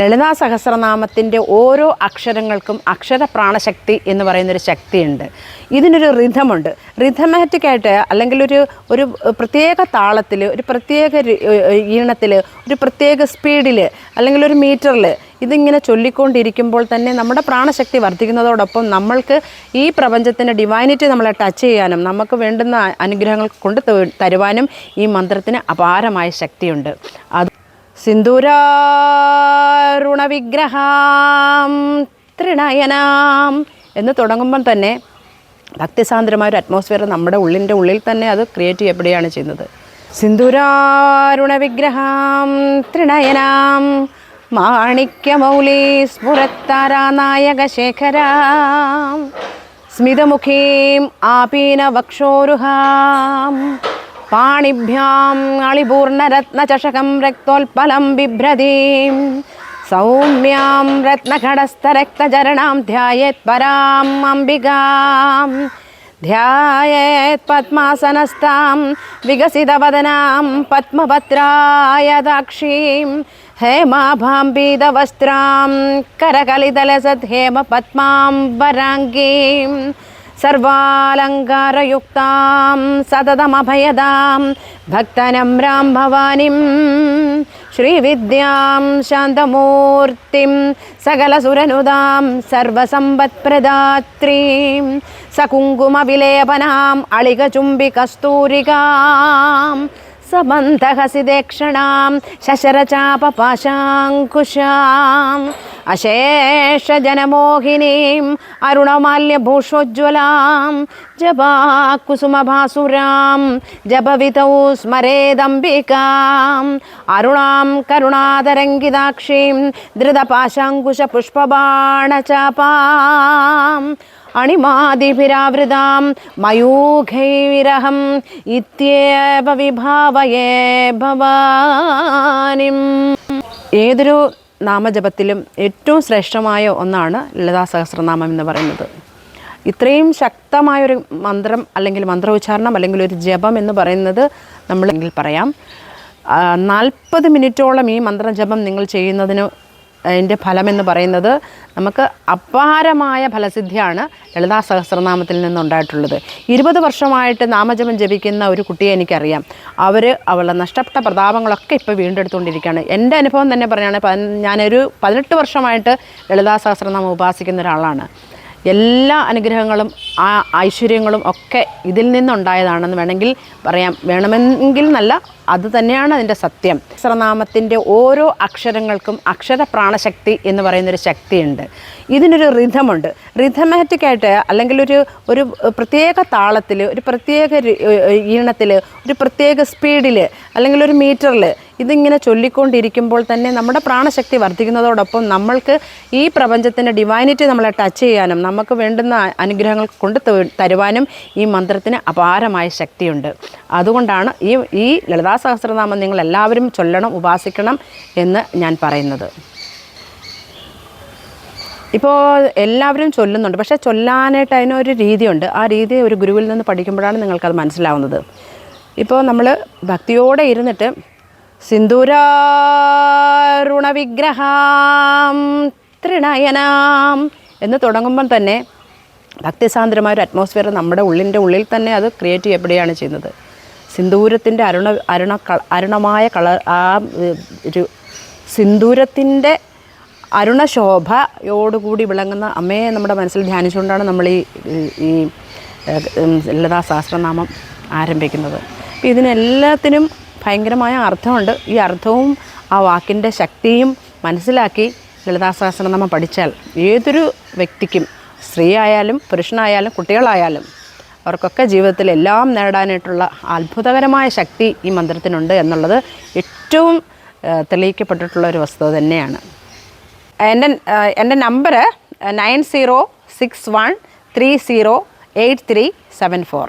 ലളിതാ സഹസ്രനാമത്തിന്റെ ഓരോ അക്ഷരങ്ങൾക്കും അക്ഷര പ്രാണശക്തി എന്ന് പറയുന്നൊരു ശക്തിയുണ്ട്. ഇതിനൊരു റിഥമുണ്ട് റിഥമാറ്റിക്കായിട്ട് അല്ലെങ്കിൽ ഒരു ഒരു പ്രത്യേക താളത്തിൽ ഒരു പ്രത്യേക ഈണത്തിൽ ഒരു പ്രത്യേക സ്പീഡിൽ അല്ലെങ്കിൽ ഒരു മീറ്ററിൽ ഇതിങ്ങനെ ചൊല്ലിക്കൊണ്ടിരിക്കുമ്പോൾ തന്നെ നമ്മുടെ പ്രാണശക്തി വർദ്ധിക്കുന്നതോടൊപ്പം നമ്മൾക്ക് ഈ പ്രപഞ്ചത്തിന്റെ ഡിവൈനിറ്റി നമ്മളെ ടച്ച് ചെയ്യാനും നമുക്ക് വേണ്ടുന്ന അനുഗ്രഹങ്ങൾ കൊണ്ട് തരുവാനും ഈ മന്ത്രത്തിന് അപാരമായ ശക്തിയുണ്ട്. അത് സിന്ദൂരാരുണവിഗ്രഹാം ത്രിണയനാം എന്ന് തുടങ്ങുമ്പം തന്നെ ഭക്തിസാന്ദ്രമായ ഒരു അറ്റ്മോസ്ഫിയർ നമ്മുടെ ഉള്ളിന്റെ ഉള്ളിൽ തന്നെ അത് ക്രിയേറ്റ് ചെയ്യപ്പെടുകയാണ് ചെയ്യുന്നത്. സിന്ദൂരാരുണവിഗ്രഹാം ത്രിണയനാം മാണിക്യമൗലി സ്ഫുരത്താരാനായകശേഖരാം സ്മിതമുഖീം ആപീനവക്ഷോരുഹാം പാണിഭ്യാം पाणिभ्यां चषक रक्तोल्पलं बिभ्रतीं सौम्यां रत्नखडस्थरक्तचरणां ध्यायेत् पराम् अम्बिकां ध्यायेत् पद्मासनस्तां विकसितवदनां पद्मपत्रायदाक्षीं हेमाभाम्बीदवस्त्रां करकलितलसद् हेमपद्मां वराङ्गीम् സർവാലങ്കാരയുക്താം സതതമഭയദാം ഭക്തനമ്രാം ഭവാനിം ശ്രീവിദ്യാം ശാന്തമൂർത്തിം സകലസുരനുദാം സർവസമ്പത്പ്രദാത്രീം സകുങ്കുമവിലേപനാം അളികചുംബികസ്തൂരികാം സമന്തഹസിദേക്ഷണാം ശശരചാപപാശാങ്കുശാം അശേഷജനമോഹിനീം അരുണമാല്യഭൂഷോജ്വലാം ജപാകുസുമഭാസുരാം. ജപവിതൗ സ്മരേദംബികാം. അരുണാം കരുണാതരംഗിതാക്ഷീം. ധൃതപാശാങ്കുശപുഷ്പബാണചാപാം. അണിമാതിഭിരാവൃതാം. മയൂഖൈരഹം ഇത്യേവ വിഭാവയേ ഭവാനിം. ഏതൊരു നാമജപത്തിലും ഏറ്റവും ശ്രേഷ്ഠമായ ഒന്നാണ് ലളിതാ സഹസ്രനാമം എന്ന് പറയുന്നത്. ഇത്രയും ശക്തമായൊരു മന്ത്രം അല്ലെങ്കിൽ മന്ത്രോച്ചാരണം അല്ലെങ്കിൽ ഒരു ജപം എന്ന് പറയുന്നത് നമ്മളെങ്കിൽ പറയാം. നാൽപ്പത് മിനിറ്റോളം ഈ മന്ത്രജപം നിങ്ങൾ ചെയ്യുന്നതിന് അതിന്റെ ഫലമെന്ന് പറയുന്നത് നമുക്ക് അപാരമായ ഫലസിദ്ധിയാണ് ലളിതാ സഹസ്രനാമത്തിൽ നിന്നുണ്ടായിട്ടുള്ളത്. ഇരുപത് വർഷമായിട്ട് നാമജപം ജപിക്കുന്ന ഒരു കുട്ടിയെ എനിക്കറിയാം. അവർ അവളുടെ നഷ്ടപ്പെട്ട പ്രതാപങ്ങളൊക്കെ ഇപ്പോൾ വീണ്ടെടുത്തുകൊണ്ടിരിക്കുകയാണ്. എന്റെ അനുഭവം തന്നെ പറയുകയാണെങ്കിൽ ഞാനൊരു പതിനെട്ട് വർഷമായിട്ട് ലളിതാ സഹസ്രനാമം ഉപാസിക്കുന്ന ഒരാളാണ്. എല്ലാ അനുഗ്രഹങ്ങളും ആ ഐശ്വര്യങ്ങളും ഒക്കെ ഇതിൽ നിന്നുണ്ടായതാണെന്ന് വേണമെങ്കിൽ പറയാം. വേണമെങ്കിൽ നല്ല അത് തന്നെയാണ് അതിന്റെ സത്യം. സഹസ്രനാമത്തിന്റെ ഓരോ അക്ഷരങ്ങൾക്കും അക്ഷര പ്രാണശക്തി എന്ന് പറയുന്നൊരു ശക്തിയുണ്ട്. ഇതിനൊരു റിഥമുണ്ട് റിഥമാറ്റിക്കായിട്ട് അല്ലെങ്കിൽ ഒരു ഒരു പ്രത്യേക താളത്തിൽ ഒരു പ്രത്യേക ഈണത്തിൽ ഒരു പ്രത്യേക സ്പീഡിൽ അല്ലെങ്കിൽ ഒരു മീറ്ററിൽ ഇതിങ്ങനെ ചൊല്ലിക്കൊണ്ടിരിക്കുമ്പോൾ തന്നെ നമ്മുടെ പ്രാണശക്തി വർദ്ധിക്കുന്നതോടൊപ്പം നമ്മൾക്ക് ഈ പ്രപഞ്ചത്തിന്റെ ഡിവൈനിറ്റി നമ്മളെ ടച്ച് ചെയ്യാനും നമുക്ക് വേണ്ടുന്ന അനുഗ്രഹങ്ങൾ കൊണ്ട് തരുവാനും ഈ മന്ത്രത്തിന് അപാരമായ ശക്തിയുണ്ട്. അതുകൊണ്ടാണ് ഈ ഈ ലളിതാ സഹസ്രനാമം നിങ്ങൾ എല്ലാവരും ചൊല്ലണം ഉപാസിക്കണം എന്ന് ഞാൻ പറയുന്നത്. ഇപ്പോൾ എല്ലാവരും ചൊല്ലുന്നുണ്ട്. പക്ഷേ ചൊല്ലാനായിട്ട് അതിനൊരു രീതിയുണ്ട്. ആ രീതി ഒരു ഗുരുവിൽ നിന്ന് പഠിക്കുമ്പോഴാണ് നിങ്ങൾക്കത് മനസ്സിലാവുന്നത്. ഇപ്പോൾ നമ്മൾ ഭക്തിയോടെ ഇരുന്നിട്ട് സിന്ദൂരാരുണവിഗ്രഹാം ത്രിണയനാം എന്ന് തുടങ്ങുമ്പം തന്നെ ഭക്തിസാന്ദ്രമായ ഒരു അറ്റ്മോസ്ഫിയർ നമ്മുടെ ഉള്ളിന്റെ ഉള്ളിൽ തന്നെ അത് ക്രിയേറ്റ് ചെയ്യപ്പെടുകയാണ് ചെയ്യുന്നത്. സിന്ദൂരത്തിന്റെ അരുണ അരുണ അരുണമായ കളർ ആ ഒരു സിന്ദൂരത്തിന്റെ അരുണശോഭയോടുകൂടി വിളങ്ങുന്ന അമ്മയെ നമ്മുടെ മനസ്സിൽ ധ്യാനിച്ചുകൊണ്ടാണ് നമ്മൾ ഈ ഈ ലളിതാ സഹസ്രനാമം ആരംഭിക്കുന്നത്. അപ്പോൾ ഇതിനെല്ലാത്തിനും ഭയങ്കരമായ അർത്ഥമുണ്ട്. ഈ അർത്ഥവും ആ വാക്കിന്റെ ശക്തിയും മനസ്സിലാക്കി ലളിതാ സഹസ്രനാമം പഠിച്ചാൽ ഏതൊരു വ്യക്തിക്കും സ്ത്രീ ആയാലും പുരുഷനായാലും കുട്ടികളായാലും അവർക്കൊക്കെ ജീവിതത്തിൽ എല്ലാം നേടാനായിട്ടുള്ള അത്ഭുതകരമായ ശക്തി ഈ മന്ത്രത്തിനുണ്ട് എന്നുള്ളത് ഏറ്റവും തെളിയിക്കപ്പെട്ടിട്ടുള്ള ഒരു വസ്തുത തന്നെയാണ്. എന്റെ എന്റെ number nine zero six one three zero eight three seven four.